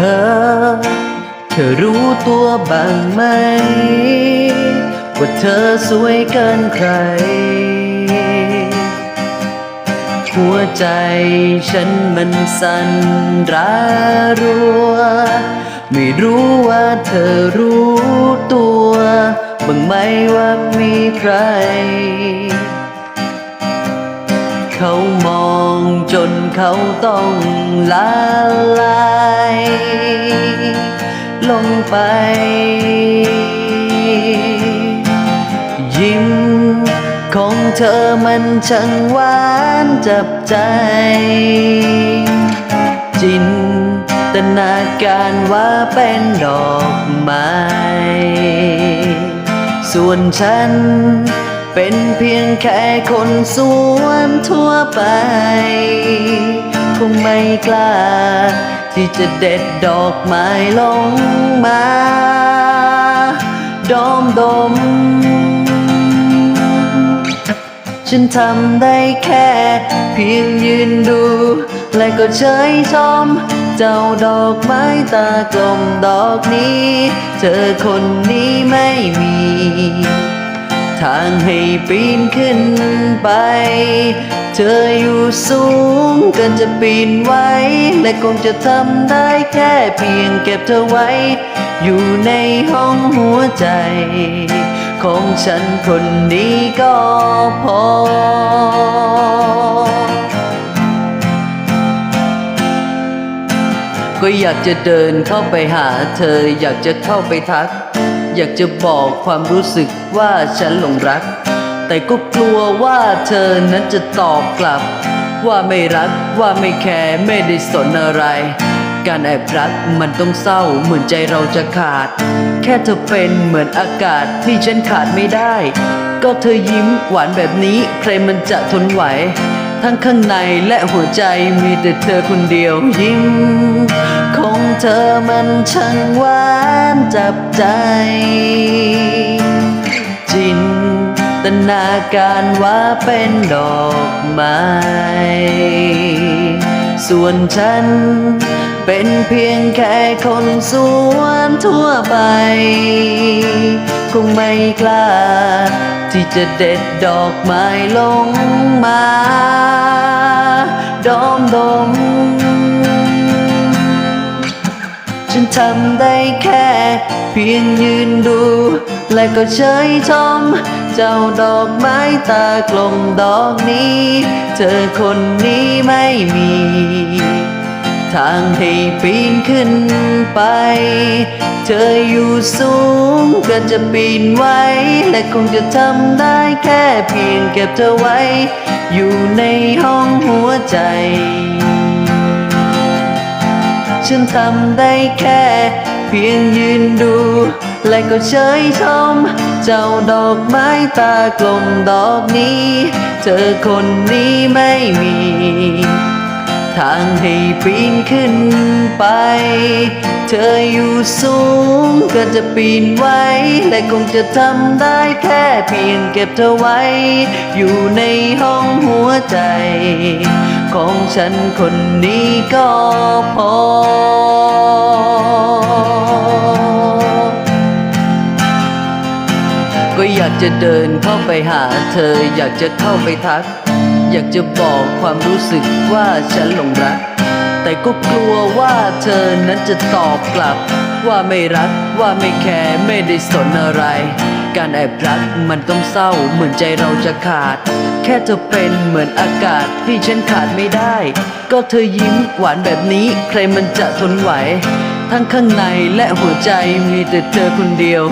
อรู้ตัวบ้างไหม ว่าเธอสวยเกินใคร หัวใจฉันมันสั่นระรัว ไม่รู้ว่าเธอรู้ตัวบ้างไหมว่ามีใคร เขามองจนเขาต้องละลา ลงไป ยิ้มของเธอมันช่างหวานจับใจ จินตนาการว่าเป็นดอกไม้ ส่วนฉันเป็นเพียงแค่คนสวนทั่วไป คงไม่กล้า ที่จะเด็ดดอกไม้ลงมาดอมดม ฉันทำได้แค่ เพียงยืนดู และก็เฉยชม เจ้าดอกไม้ตากลมดอกนี้ เธอคนนี้ไม่มีางให้ปีนขึ้นไป เธออยู่สูงเกินจะปีนไหวและคงจะทำได้แค่เพียงเก็บเธอไว้ อยู่ในห้องหัวใจ ของฉันคนนี้ก็พอก็อยากจะเดินเข้าไปหาเธออยากจะเข้าไปทัก อยากจะบอกความรู้สึกว่าฉันหลงรัก แต่ก็กลัวว่าเธอนั้นจะตอบกลับ ว่าไม่รักว่าไม่แคร์ไม่ได้สนอะไร การแอบรักมันต้องเศร้าเหมือนใจเราจะขาด แค่เธอเป็นเหมือนอากาศที่ฉันขาดไม่ได้ ก็เธอยิ้มหวานแบบนี้ใครมันจะทนไหวทั้งข้างในและหัวใจมีแต่เธอคนเดียวยิ้ม เธอมันช่างหวานจับใจ จินตนาการว่าเป็นดอกไม้ ส่วนฉันเป็นเพียงแค่คนสวนทั่วไป คงไม่กล้า ที่จะเด็ดดอกไม้ลงมา ดอมดม ทำได้แค่ เพียงยืนดู และก็เฉยชม เจ้าดอกไม้ตากลมดอกนี้ เธอคนนี้ไม่มี ทางให้ปีนขึ้นไป เธออยู่สูงกินจะปีนไหวและคงจะทำได้แค่เพียงเก็บเธอไว้ อยู่ในห้องหัวใจ ฉันทำได้แค่ เพียงยืนดู และก็เฉยชม เจ้าดอกไม้ตากลมดอกนี้ เธอคนนี้ไม่มี ทางให้ปีนขึ้นไป เธออยู่สูงก็จะปีนไหวและคงจะทำได้แค่เพียงเก็บเธอไว้ อยู่ในห้องหัวใจ ของฉันคนนี้ก็พอ ก็อยากจะเดินเข้าไปหาเธอ อยากจะเข้าไปทัก อยากจะบอกความรู้สึกว่าฉันหลงรัก แต่ก็กลัวว่าเธอนั้นจะตอบกลับ ว่าไม่รักว่าไม่แคร์ไม่ได้สนอะไร การแอบรักมันต้องเศร้าเหมือนใจเราจะขาด แค่เธอเป็นเหมือนอากาศที่ฉันขาดไม่ได้ ก็เธอยิ้มหวานแบบนี้ใครมันจะทนไหว ทั้งข้างในและหัวใจมีแต่เธอคนเดียว